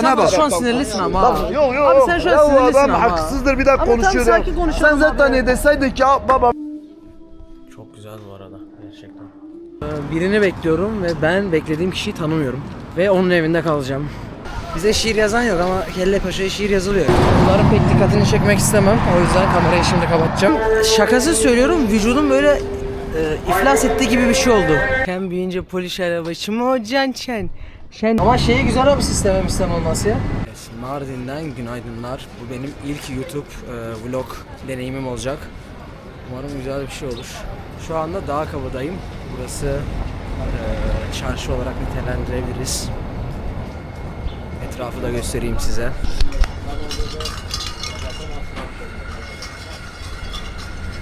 Sana bak. Şu an sinirlisin ama. ha. Yok yok. Abi sen şu an Ya sinirlisin adam ama. haksızdır bir daha Abi tamam, konuşuyor. sakin konuşalım Sen abi zaten ya. ne deseydin ki ya baba Çok güzel bu arada gerçekten. Ee, Birini bekliyorum ve ben beklediğim kişiyi tanımıyorum. Ve onun evinde kalacağım. Bize şiir yazan yok ama Kelle Paşa'ya şiir yazılıyor. Bunların pek dikkatini çekmek istemem. O yüzden kamerayı şimdi kapatacağım. Şakası söylüyorum vücudum böyle e, iflas etti gibi bir şey oldu. Sen büyüyünce polis arabacı o can çen. Şen. Ama şeyi güzel abi sistem sistem olması ya. Mardin'den günaydınlar. Bu benim ilk YouTube e, vlog deneyimim olacak. Umarım güzel bir şey olur. Şu anda Dağ Kabadayım. Burası e, çarşı olarak nitelendirebiliriz. Etrafı da göstereyim size.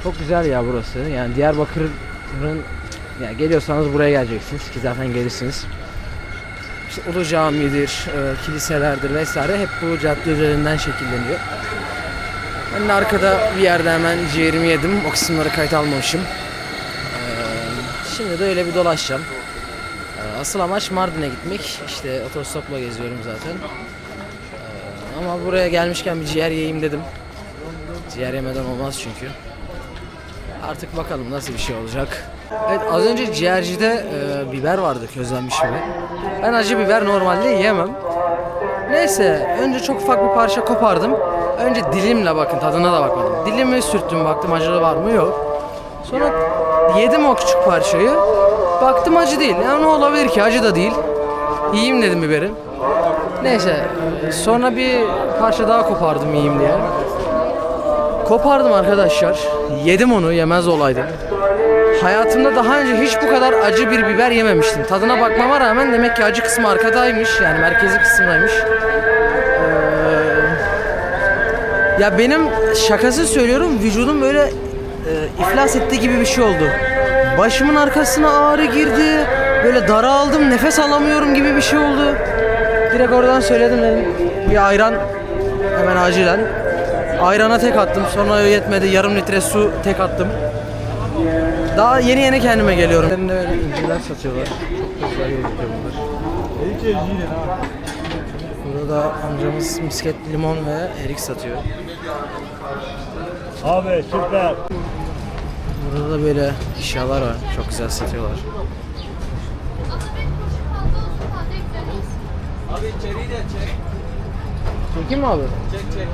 Çok güzel ya burası. Yani Diyarbakır'ın ya geliyorsanız buraya geleceksiniz ki zaten gelirsiniz. İşte Ulu Cami'dir, e, kiliselerdir vesaire hep bu cadde üzerinden şekilleniyor. Ben de arkada bir yerde hemen ciğerimi yedim. O kısımları kayıt almamışım. Ee, şimdi de öyle bir dolaşacağım. Ee, asıl amaç Mardin'e gitmek. İşte otostopla geziyorum zaten. Ee, ama buraya gelmişken bir ciğer yiyeyim dedim. Ciğer yemeden olmaz çünkü. Artık bakalım nasıl bir şey olacak. Evet az önce ciğercide e, biber vardı közlenmiş biber. Ben acı biber normalde yiyemem. Neyse önce çok ufak bir parça kopardım. Önce dilimle bakın tadına da bakmadım. Dilimi sürttüm baktım acılı var mı yok. Sonra yedim o küçük parçayı. Baktım acı değil. Ya ne olabilir ki acı da değil. Yiyeyim dedim biberi. Neyse sonra bir parça daha kopardım yiyeyim diye. Kopardım arkadaşlar. Yedim onu yemez olaydım. Hayatımda daha önce hiç bu kadar acı bir biber yememiştim. Tadına bakmama rağmen demek ki acı kısmı arkadaymış. Yani merkezi kısımdaymış. Ee, ya benim şakası söylüyorum vücudum böyle e, iflas etti gibi bir şey oldu. Başımın arkasına ağrı girdi. Böyle daraldım, nefes alamıyorum gibi bir şey oldu. Direkt oradan söyledim dedim. Bir ayran hemen acilen. Ayrana tek attım. Sonra yetmedi. Yarım litre su tek attım. Daha yeni yeni kendime geliyorum. Elinde böyle inciler satıyorlar. Çok güzel gözüküyor bunlar. Burada da amcamız misket limon ve erik satıyor. Abi süper. Burada da böyle eşyalar var. Çok güzel satıyorlar. Abi içeriği de çek. Çekeyim mi abi? Çek çek.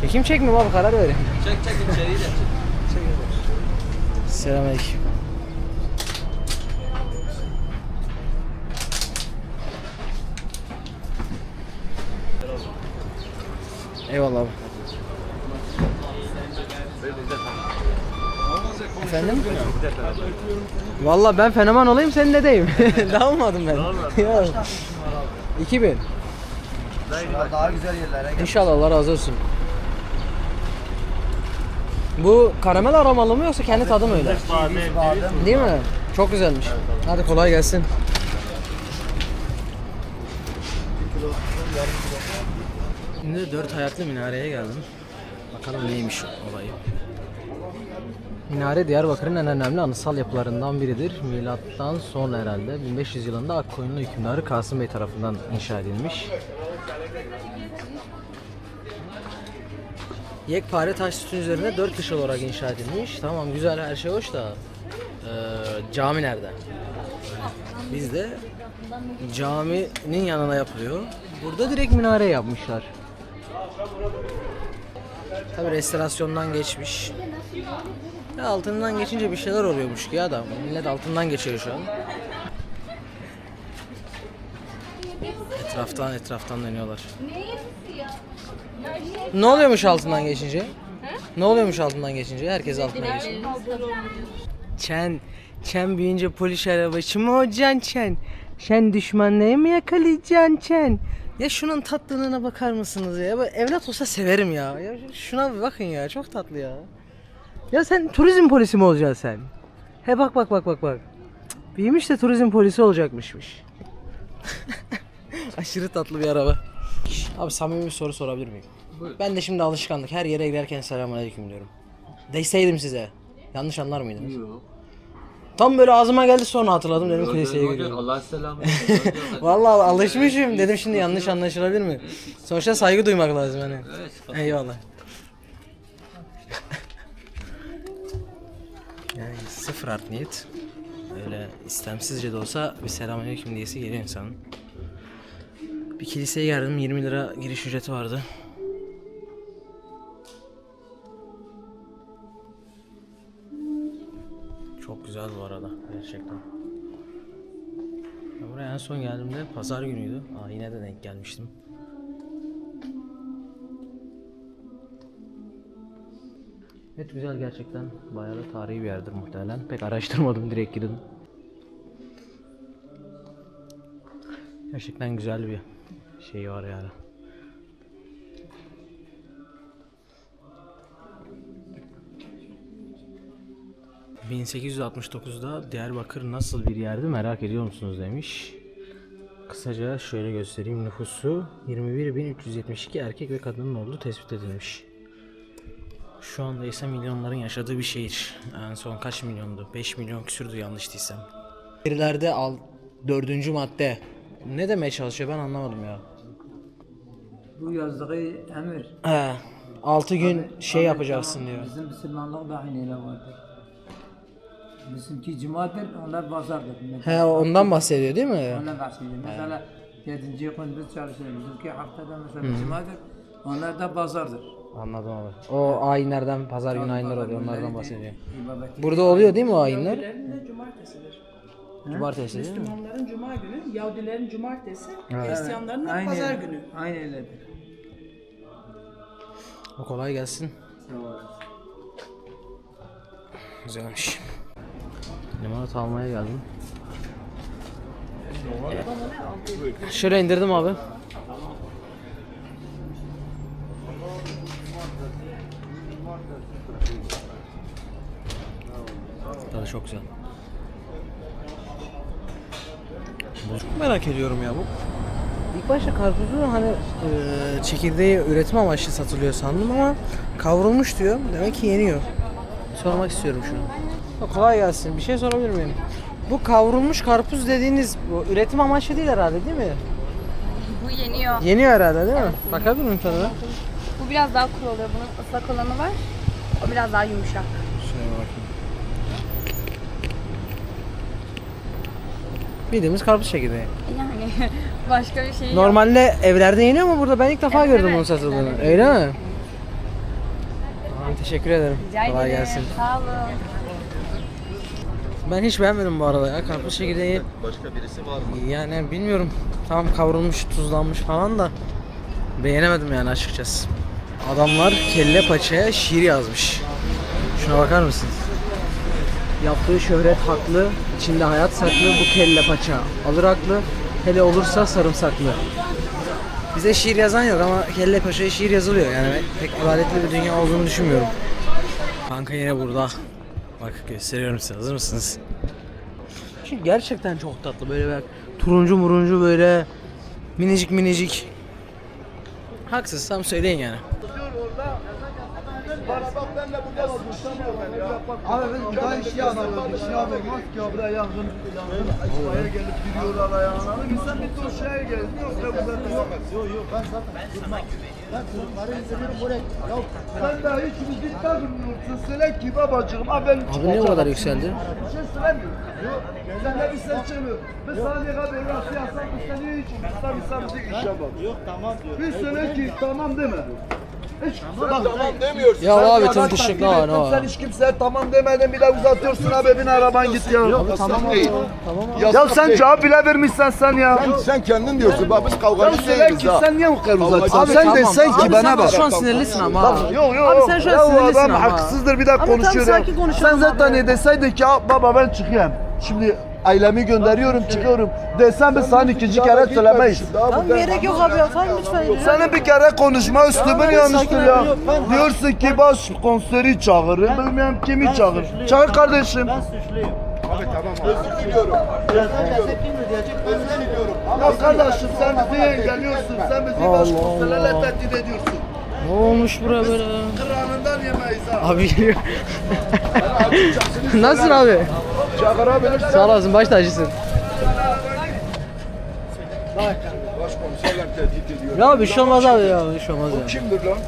Çekeyim çekmeyeyim abi karar verin. Çek çek içeriği de. Selamünaleyküm. Eyvallah abi. Efendim? Valla ben fenomen olayım senin de deyim. Dağılmadım ben. Yok. 2000. daha güzel yerlere İnşallah Allah razı olsun. Bu karamel aromalı mı yoksa kendi tadı mı öyle? Değil mi? Çok güzelmiş. Hadi kolay gelsin. Şimdi dört ayaklı minareye geldim. Bakalım neymiş olayı. Minare Diyarbakır'ın en önemli anıtsal yapılarından biridir. Milattan sonra herhalde 1500 yılında Akkoyunlu hükümdarı Kasım Bey tarafından inşa edilmiş. Yekpare taş sütun üzerine dört kış olarak inşa edilmiş. Tamam güzel her şey hoş da eee, cami nerede? Bizde caminin yanına yapılıyor. Burada direkt minare yapmışlar. Tabi restorasyondan geçmiş. Ya altından geçince bir şeyler oluyormuş ki adam. Millet altından geçiyor şu an. Etraftan etraftan dönüyorlar. Ne oluyormuş altından geçince? Ne oluyormuş altından geçince? Herkes altından geçiyor. Çen, Çen büyüyünce polis arabacı mı olacaksın Çen? Sen düşmanları mı yakalayacaksın Çen? Ya şunun tatlılığına bakar mısınız ya? Böyle evlat olsa severim ya. ya. Şuna bir bakın ya çok tatlı ya. Ya sen turizm polisi mi olacaksın sen? He bak bak bak bak bak. Cık, Büyümüş de turizm polisi olacakmışmış. Aşırı tatlı bir araba. Abi samimi bir soru sorabilir miyim? Ben de şimdi alışkanlık her yere girerken selamünaleyküm diyorum. Deseydim size yanlış anlar mıydınız? Yok. Tam böyle ağzıma geldi sonra hatırladım dedim kiliseye giriyorum. Allah selamı. Vallahi alışmışım dedim şimdi yanlış anlaşılabilir mi? Sonuçta saygı duymak lazım hani. Evet. Eyvallah. Yani sıfır art niyet. Öyle istemsizce de olsa bir selamünaleyküm diyesi geliyor insanın. Bir kiliseye geldim 20 lira giriş ücreti vardı. Güzel bu arada gerçekten. Ben buraya en son geldiğimde pazar günüydü. Aa yine de denk gelmiştim. Evet güzel gerçekten. Bayağı da tarihi bir yerdir muhtemelen. Pek araştırmadım direkt girdim. Gerçekten güzel bir şey var yani. ...1869'da Diyarbakır nasıl bir yerdi merak ediyor musunuz demiş. Kısaca şöyle göstereyim nüfusu 21.372 erkek ve kadının olduğu tespit edilmiş. Şu anda ise milyonların yaşadığı bir şehir. En son kaç milyondu? 5 milyon küsürdü yanlış değilsem. Şehirlerde al dördüncü madde. Ne demeye çalışıyor ben anlamadım ya. Bu yazdığı emir. He. 6 gün şey yapacaksın diyor. Bizim Müslümanlık da aynı vardır. Bizimki cumadır, onlar pazardır. He ondan bahsediyor değil mi? Onlar bahsediyor. Mesela yedinci gün biz çalışıyoruz. Bizimki haftada mesela cumadır, onlar da pazardır. Anladım abi. O ayinlerden pazar günü ayinler oluyor onlardan bahsediyor. Burada oluyor değil mi o ayinler? Yahudilerin de cumartesidir. Cumartesi değil mi? Müslümanların cuma günü, Yahudilerin cumartesi, Hristiyanların da pazar günü. Aynı öyledir. O kolay gelsin. Güzelmiş. Limonata almaya geldim. Şöyle indirdim abi. Tadı çok güzel. Çok merak ediyorum ya bu. İlk başta karpuzu hani e, çekirdeği üretim amaçlı satılıyor sandım ama kavrulmuş diyor. Demek ki yeniyor. Sormak istiyorum şunu. Kolay gelsin. Bir şey sorabilir miyim? Bu kavrulmuş karpuz dediğiniz bu üretim amaçlı değil herhalde değil mi? Bu yeniyor. Yeniyor herhalde değil mi? Bakabilir miyim tadına? Bu biraz daha kuru oluyor. Bunun ıslak olanı var. O biraz daha yumuşak. Şöyle bakayım. Bildiğimiz karpuz çekirdeği. Yani başka bir şey yok. Normalde evlerde yeniyor mu burada? Ben ilk defa Evet, gördüm evet. bunu satıldığını. Evet. Öyle mi? Tamam, teşekkür ederim. Rica Kolay ederim. gelsin. Sağ olun. Ben hiç beğenmedim bu arada ya. Karpuz çekirdeği Başka birisi var mı? yani bilmiyorum. Tam kavrulmuş, tuzlanmış falan da beğenemedim yani açıkçası. Adamlar kelle paçaya şiir yazmış. Şuna bakar mısınız? Yaptığı şöhret haklı, içinde hayat saklı bu kelle paça. Alır aklı, hele olursa sarımsaklı. Bize şiir yazan yok ama kelle paçaya şiir yazılıyor yani pek adaletli bir dünya olduğunu düşünmüyorum. Kanka yine burada. Bak gösteriyorum size hazır mısınız? Çünkü gerçekten çok tatlı böyle bak turuncu muruncu böyle minicik minicik. Haksız tam söyleyin yani. Abi biz daha iş yapmıyoruz. İş yapmıyoruz ki abi yangın yangın gelip gidiyorlar ayağına. İnsan bir tur şeye geldi. Yok yok ben yok. Ben zaten ben çocukları izliyorum buraya. Ya sen daha hiç müzik takmıyorsun. Söyle ki babacığım abi ben Abi niye bu kadar yükseldi? Bir şey söylemiyorum. Yok. Sen de bir ses çıkmıyor. Biz saniye kadar yapsak biz seni hiç usta bir müzik iş yapalım. Yok tamam diyor. Bir söyle ki tamam deme. Hiç tamam demiyorsun. Ya Sen abi, taklit ne var, ne var? Sen hiç kimseye tamam demedin bile uzatıyorsun abi bin araban git ya. Abi tamam abi. Tamam abi. Ya sen cevap bile vermişsen sen ya. Sen, sen kendin diyorsun bak biz Sen söyle değiliz ki ha. sen niye bu kadar uzatıyorsun? Abi Sen tamam. desen ki Abi bana sen bak. Şu an sinirlisin ama. Yok yok. Abi sen şu an sinirlisin adam ama. haksızdır bir daha konuşuyor ya. Sen zaten deseydin ki "Ya baba ben çıkıyorum. Şimdi ailemi gönderiyorum çıkıyorum. Desen biz sana ikinci kere söylemeyiz. Tamam gerek yok abi ya. Tamam lütfen. Senin bir kere konuşma üslubun yanlıştır ya. Diyorsun ki baş konseri çağırır, bilmem kimi çağır. Çağır kardeşim. Özür diliyorum. Ya kardeşim sen bizi engelliyorsun, sen bizi baş konserlerle tehdit ediyorsun. Ne olmuş bura böyle? Kırağından yemeyiz ha. Abi geliyor. Nasılsın abi? Çağırabilirsen. Sağ olasın baş tacısın. Başkomiserler tehdit ediyor. Ya bir şey olmaz abi ya bir şey olmaz ya. Kimdir lan?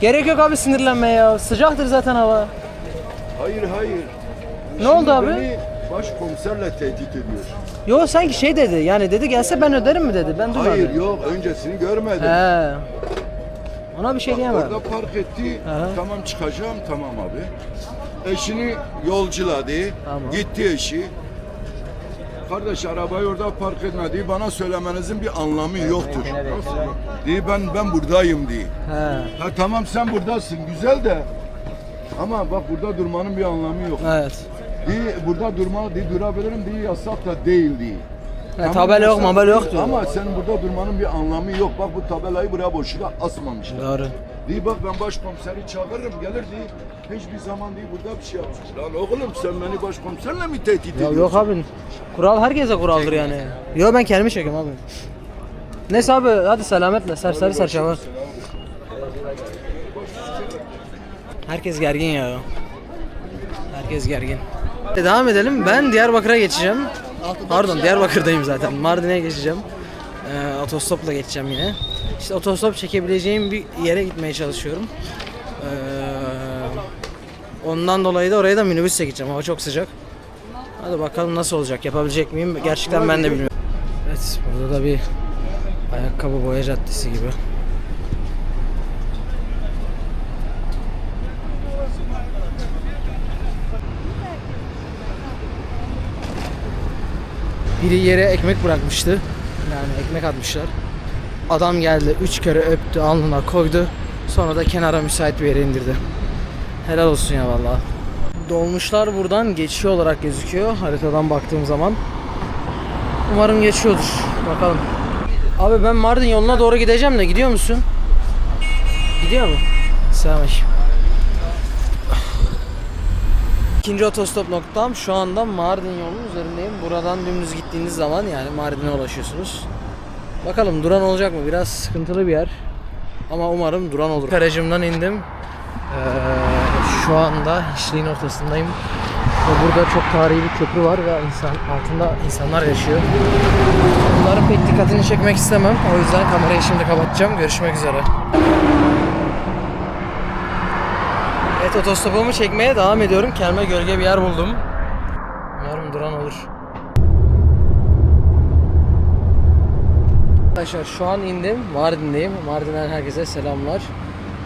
Gerek yok abi sinirlenmeye ya. Sıcaktır zaten hava. Hayır hayır. Ne oldu abi? Beni başkomiserle tehdit ediyor. Yo sanki şey dedi yani dedi gelse ben öderim mi dedi. Ben duymadım. Hayır yok öncesini görmedim. He. Ona bir şey diyemem. Orada park etti. Aha. Tamam çıkacağım tamam abi. Eşini yolculadı. Tamam. Gitti eşi. Kardeş arabayı orada park etmedi. Bana söylemenizin bir anlamı yoktur. Diye ben ben buradayım diye. He. Ha tamam sen buradasın güzel de ama bak burada durmanın bir anlamı yok. Evet. Diye burada durma diye durabilirim diye yasak da değil diye. He, tabela yok, mabela değil yok diyor. Ama sen burada durmanın bir anlamı yok. Bak bu tabelayı buraya boşuna asmamışlar. Doğru. Diye bak ben başkomiseri çağırırım gelir diye. Hiçbir zaman diye burada bir şey yapmış. Lan oğlum sen beni başkomiserle mi tehdit Ya ediyorsun? yok abi. Kural herkese kuraldır yani. Yo ben kendimi çekiyorum abi. Neyse abi hadi selametle serseri serçeme. Herkes gergin ya. Herkes gergin. Devam edelim. Ben Diyarbakır'a geçeceğim. Pardon Diyarbakır'dayım zaten. Mardin'e geçeceğim. Ee, otostopla geçeceğim yine. İşte otostop çekebileceğim bir yere gitmeye çalışıyorum. Ee, ondan dolayı da oraya da minibüsle gideceğim. Hava çok sıcak. Hadi bakalım nasıl olacak, yapabilecek miyim? Gerçekten ben de bilmiyorum. Evet, burada da bir ayakkabı boya caddesi gibi. Biri yere ekmek bırakmıştı. Yani ekmek atmışlar. Adam geldi, üç kere öptü, alnına koydu. Sonra da kenara müsait bir yere indirdi. Helal olsun ya vallahi. Dolmuşlar buradan geçiyor olarak gözüküyor haritadan baktığım zaman. Umarım geçiyordur. Bakalım. Abi ben Mardin yoluna doğru gideceğim de gidiyor musun? Gidiyor mu? Selamünaleyküm. İkinci otostop noktam şu anda Mardin yolunun üzerindeyim. Buradan dümdüz gittiğiniz zaman yani Mardin'e ulaşıyorsunuz. Bakalım duran olacak mı? Biraz sıkıntılı bir yer. Ama umarım duran olur. Garajımdan indim. Ee, şu anda hiçliğin ortasındayım. Burada çok tarihi bir köprü var ve insan altında insanlar yaşıyor. Bunların pek dikkatini çekmek istemem. O yüzden kamerayı şimdi kapatacağım. Görüşmek üzere. Evet otostopumu çekmeye devam ediyorum. Kendime gölge bir yer buldum. Umarım duran olur. Arkadaşlar şu an indim. Mardin'deyim. Mardin'den herkese selamlar.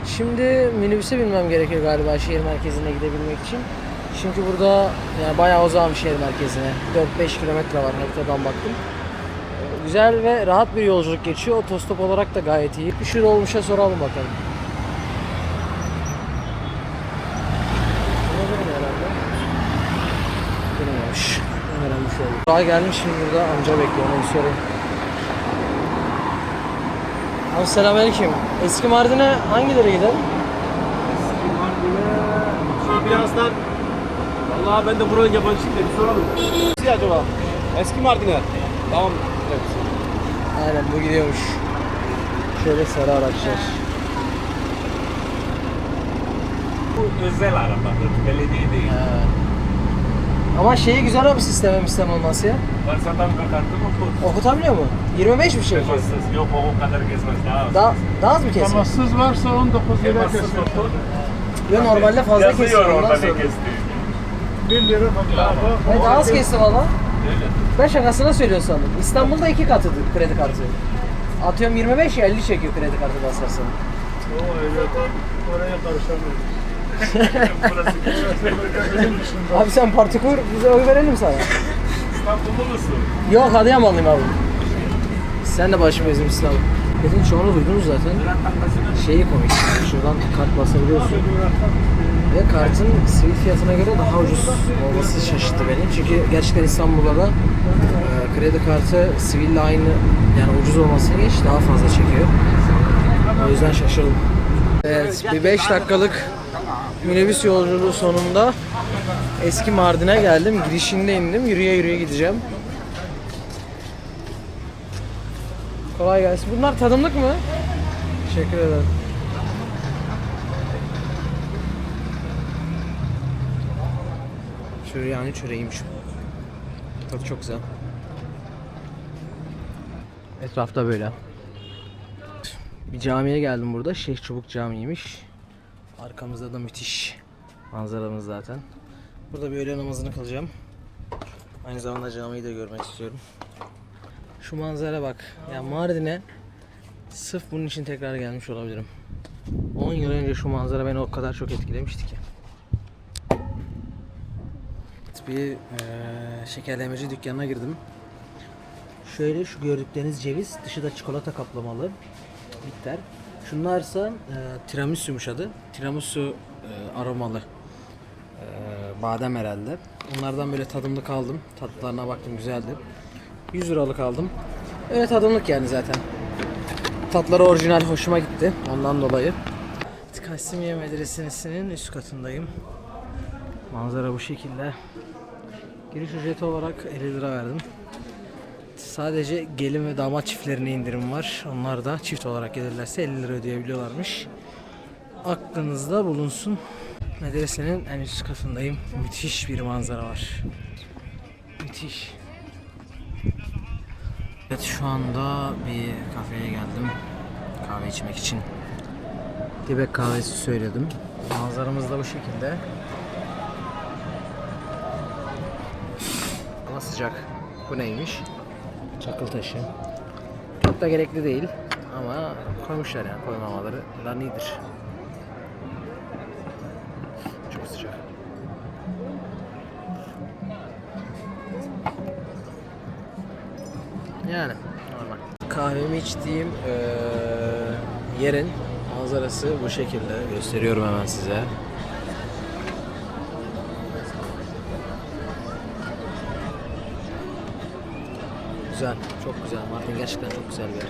Şimdi minibüse binmem gerekiyor galiba şehir merkezine gidebilmek için. Çünkü burada yani bayağı uzağım şehir merkezine. 4-5 kilometre var haritadan baktım. Güzel ve rahat bir yolculuk geçiyor. Otostop olarak da gayet iyi. Bir şey olmuşa soralım bakalım. Olabilir herhalde. Bilmiyormuş. Öğrenmiş olduk. Daha gelmiş şimdi burada amca bekliyor. Onu sorayım. Abi selamünaleyküm. Eski Mardin'e hangileri gider? Şimdi birazdan Vallahi ben de buranın yabancı değilim. Soralım. Nasıl acaba? Eski Mardin'e. Tamam. Evet. Aynen bu gidiyormuş. Şöyle sarı araçlar. Bu özel araba. Belediye değil. Ama şeyi güzel abi sisteme sistem olması ya. Varsa tam kartı mı bu? Okutabiliyor mu? 25 bir şey. Temassız. Yok o kadar gezmez daha az. Daha, daha az mı kesiyor? Temassız varsa 19 lira Temassız kesiyor. motor. Yo normalde fazla Yazıyor kesiyor. ondan orada ne sonra. kestiği. 1 lira bak. Ben daha az kesti valla. Öyle. Ben şakasına söylüyorum sandım. İstanbul'da iki katıdır kredi kartı. Atıyorum 25 ya 50 çekiyor kredi kartı basarsan. O öyle. Oraya karışamıyoruz. Abi sen parti kur bize oy verelim sana. İstanbullu musun? Yok Adıyamanlıyım abi. Sen de başım ezim İslam. Dedin çoğunu duydunuz zaten. Şeyi komik. Şuradan kart basabiliyorsun. Ve kartın sivil fiyatına göre daha ucuz olması şaşırttı beni. Çünkü gerçekten İstanbul'da da e, kredi kartı siville aynı yani ucuz olmasına geç daha fazla çekiyor. O yüzden şaşırdım. Evet bir 5 dakikalık minibüs yolculuğu sonunda eski Mardin'e geldim. Girişinde indim. Yürüye yürüye gideceğim. Kolay gelsin. Bunlar tadımlık mı? Teşekkür ederim. Şöyle yani çöreğiymiş. Çok çok güzel. Etrafta böyle. Bir camiye geldim burada. Şeyh Çubuk Camii'ymiş. Arkamızda da müthiş manzaramız zaten. Burada bir öğle namazını kılacağım. Aynı zamanda camiyi de görmek istiyorum. Şu manzara bak. Ya Mardin'e sırf bunun için tekrar gelmiş olabilirim. 10 yıl önce şu manzara beni o kadar çok etkilemişti ki. Bir eee şekerlemeci dükkanına girdim. Şöyle şu gördükleriniz ceviz, dışı da çikolata kaplamalı. Bitter. Şunlarsa e, tiramisu'muş adı. Tiramisu e, aromalı. E, badem herhalde. Onlardan böyle tadımlık aldım. Tatlarına baktım güzeldi. 100 liralık aldım. Öyle tadımlık yani zaten. Tatları orijinal hoşuma gitti. Ondan dolayı. Kasimiye Medresesi'nin üst katındayım. Manzara bu şekilde. Giriş ücreti olarak 50 lira verdim. Sadece gelin ve damat çiftlerine indirim var. Onlar da çift olarak gelirlerse 50 lira ödeyebiliyorlarmış. Aklınızda bulunsun. Medresenin en üst katındayım. Müthiş bir manzara var. Müthiş. Evet şu anda bir kafeye geldim. Kahve içmek için. Dibek kahvesi söyledim. Manzaramız da bu şekilde. Ama sıcak. Bu neymiş? Çakıl taşı. Çok da gerekli değil ama koymuşlar yani koymamaları iyidir. Çok sıcak. Yani normal. Kahvemi içtiğim eee, yerin manzarası bu şekilde gösteriyorum hemen size. Güzel, çok güzel. Mardin gerçekten çok güzel bir yer.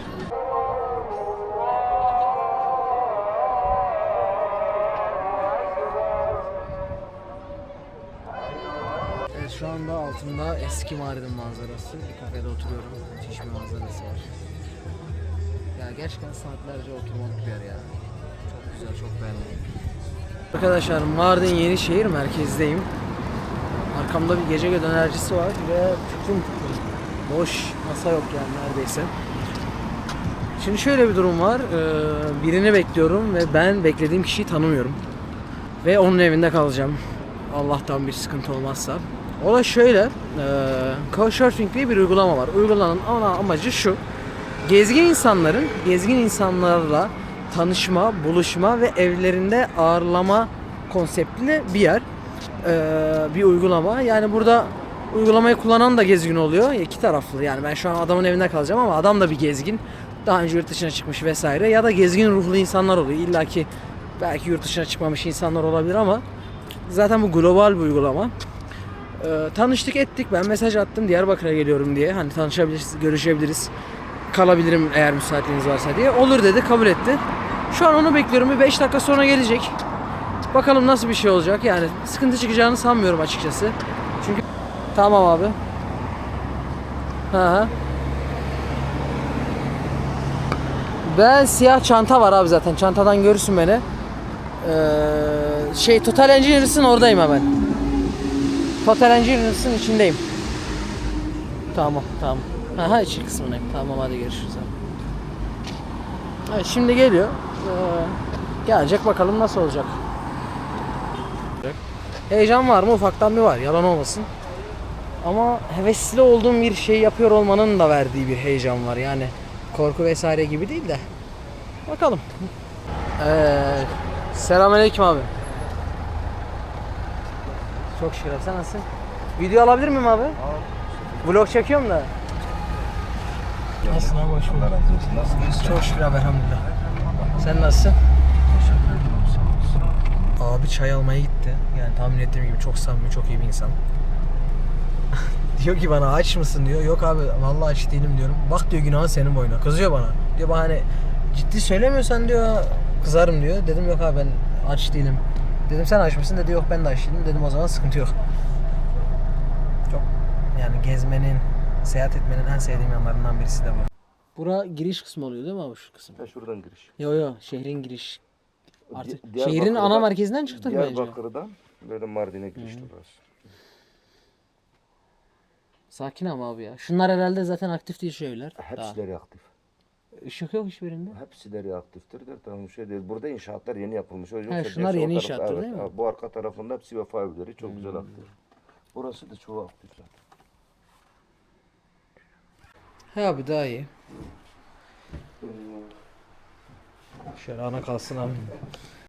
Evet şu anda altında eski Mardin manzarası. Bir kafede oturuyorum. Müthiş bir manzarası var. Ya gerçekten saatlerce oturmalık bir yer ya. Çok güzel, çok beğendim. Arkadaşlar Mardin Yenişehir merkezdeyim. Arkamda bir gece dönercisi var ve tıklım. Boş masa yok yani neredeyse. Şimdi şöyle bir durum var. Ee, birini bekliyorum ve ben beklediğim kişiyi tanımıyorum. Ve onun evinde kalacağım. Allah'tan bir sıkıntı olmazsa. O da şöyle. E, Couchsurfing diye bir uygulama var. Uygulamanın ana amacı şu. Gezgin insanların gezgin insanlarla tanışma, buluşma ve evlerinde ağırlama konseptli bir yer. Ee, bir uygulama. Yani burada uygulamayı kullanan da gezgin oluyor. İki taraflı. Yani ben şu an adamın evinde kalacağım ama adam da bir gezgin. Daha önce yurt dışına çıkmış vesaire. Ya da gezgin ruhlu insanlar oluyor. İlla ki belki yurt dışına çıkmamış insanlar olabilir ama zaten bu global bir uygulama. Ee, tanıştık ettik. Ben mesaj attım Diyarbakır'a geliyorum diye. Hani tanışabiliriz, görüşebiliriz. Kalabilirim eğer müsaitliğiniz varsa diye. Olur dedi, kabul etti. Şu an onu bekliyorum. Bir 5 dakika sonra gelecek. Bakalım nasıl bir şey olacak. Yani sıkıntı çıkacağını sanmıyorum açıkçası. Çünkü tamam abi. Hı hı. Ben siyah çanta var abi zaten. Çantadan görürsün beni. Ee, şey Total Engineers'ın oradayım hemen. Total Engineers'ın içindeyim. Tamam, tamam. Aha içi kısmındayım. Tamam hadi görüşürüz. abi. Evet şimdi geliyor. Ee, gelecek bakalım nasıl olacak. Heyecan var mı? Ufaktan bir var. Yalan olmasın. Ama hevesli olduğum bir şey yapıyor olmanın da verdiği bir heyecan var. Yani korku vesaire gibi değil de. Bakalım. Ee, selamünaleyküm abi. Çok şükür abi. Sen nasılsın? Video alabilir miyim abi? Vlog çekiyorum da. Nasılsın abi? Hoş bulduk. Çok şükür abi elhamdülillah. Sen nasılsın? Abi çay almaya gitti. Yani tahmin ettiğim gibi çok samimi, çok iyi bir insan. diyor ki bana aç mısın diyor. Yok abi vallahi aç değilim diyorum. Bak diyor günahın senin boyuna. Kızıyor bana. Diyor bana hani ciddi söylemiyorsan diyor kızarım diyor. Dedim yok abi ben aç değilim. Dedim sen aç mısın? Dedi yok ben de aç değilim. Dedim o zaman sıkıntı yok. Çok yani gezmenin, seyahat etmenin en sevdiğim yanlarından birisi de bu. Bura giriş kısmı oluyor değil mi abi şu kısım? Ha şuradan giriş. Yo yo şehrin giriş. Artık Di- şehrin ana merkezinden çıktık bence. Diyarbakır'dan böyle Mardin'e giriş burası. Sakin ama abi ya. Şunlar herhalde zaten aktif değil. Daha. Hepsileri aktif. Işık yok hiçbirinde. Hepsileri aktiftir. de Tamam şey değil. Burada inşaatlar yeni yapılmış. O He, yoksa şunlar yeni o tarafta- inşaattır evet, değil mi? Hmm. Bu arka tarafında hepsi vefa evleri. Çok güzel aktif. Burası da çoğu aktif zaten. He abi daha iyi. Şöyle ana kalsın abi.